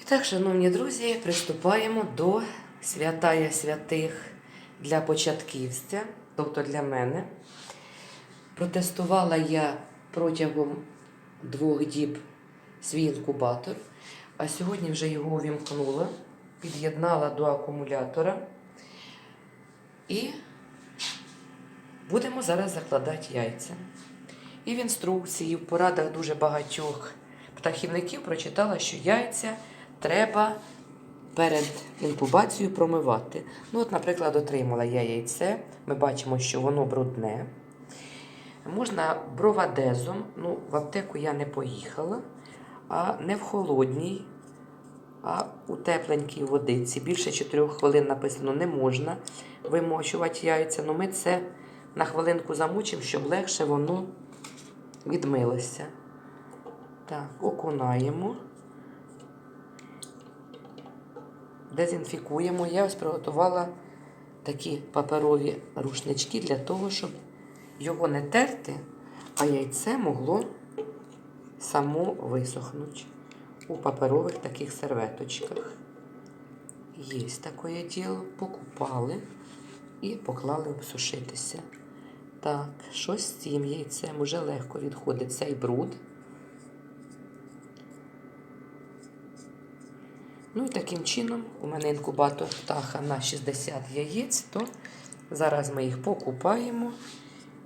І так, шановні друзі, приступаємо до святая святих для початківця, тобто для мене. Протестувала я протягом двох діб свій інкубатор, а сьогодні вже його увімкнула, під'єднала до акумулятора і будемо зараз закладати яйця. І в інструкції, в порадах дуже багатьох птахівників прочитала, що яйця треба перед інкубацією промивати. Ну, от, наприклад, отримала я яйце. Ми бачимо, що воно брудне. Можна бровадезом, ну, в аптеку я не поїхала, а не в холодній, а у тепленькій водиці. Більше 4 хвилин написано не можна вимочувати яйця. Ну, ми це на хвилинку замучимо, щоб легше воно відмилося. Так, окунаємо. Дезінфікуємо. Я ось приготувала такі паперові рушнички для того, щоб його не терти, а яйце могло само висохнути у паперових таких серветочках. Є таке діло, покупали і поклали обсушитися. Так, що з цим яйцем уже легко відходить цей бруд. Ну і таким чином у мене інкубатор птаха на 60 яєць, то зараз ми їх покупаємо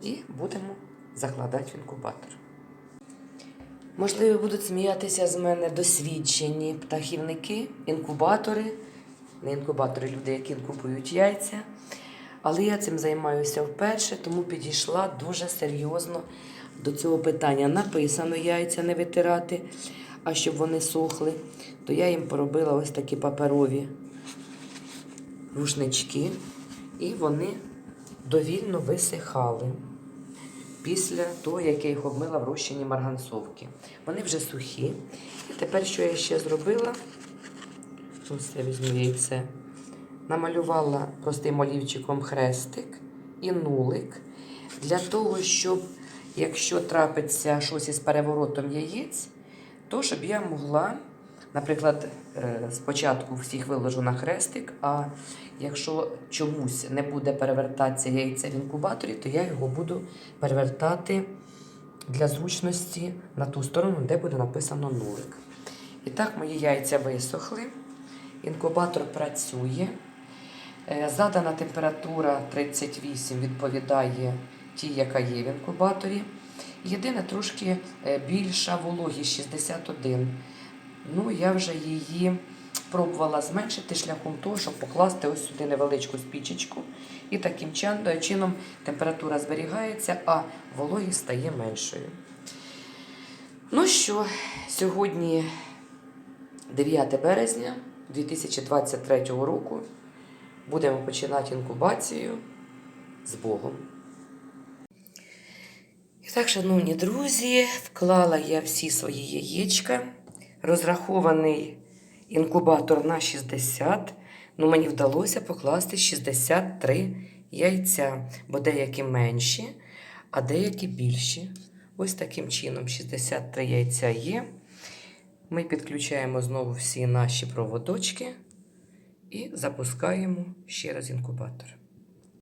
і будемо закладати в інкубатор. Можливо, будуть сміятися з мене досвідчені птахівники, інкубатори, не інкубатори, люди, які інкубують яйця. Але я цим займаюся вперше, тому підійшла дуже серйозно до цього питання. Написано яйця не витирати, а щоб вони сохли, то я їм поробила ось такі паперові рушнички, і вони довільно висихали після того, як я їх обмила в розчині марганцовки. Вони вже сухі. І тепер, що я ще зробила? Я візьму яйце. Намалювала простим олівчиком хрестик і нулик для того, щоб, якщо трапиться щось із переворотом яєць, то щоб я могла, наприклад, е, спочатку всіх виложу на хрестик, а якщо чомусь не буде перевертатися яйце в інкубаторі, то я його буду перевертати для зручності на ту сторону, де буде написано нулик. І так, мої яйця висохли. Інкубатор працює. Е, Задана температура 38 відповідає тій, яка є в інкубаторі. Єдине трошки е, більша вологість 61. Ну, я вже її пробувала зменшити шляхом того, щоб покласти ось сюди невеличку спічечку. І таким чан- чином температура зберігається, а вологість стає меншою. Ну що, сьогодні 9 березня 2023 року. Будемо починати інкубацію з Богом. Так, шановні друзі, вклала я всі свої яєчка. Розрахований інкубатор на 60. Ну, мені вдалося покласти 63 яйця, бо деякі менші, а деякі більші. Ось таким чином 63 яйця є. Ми підключаємо знову всі наші проводочки і запускаємо ще раз інкубатор.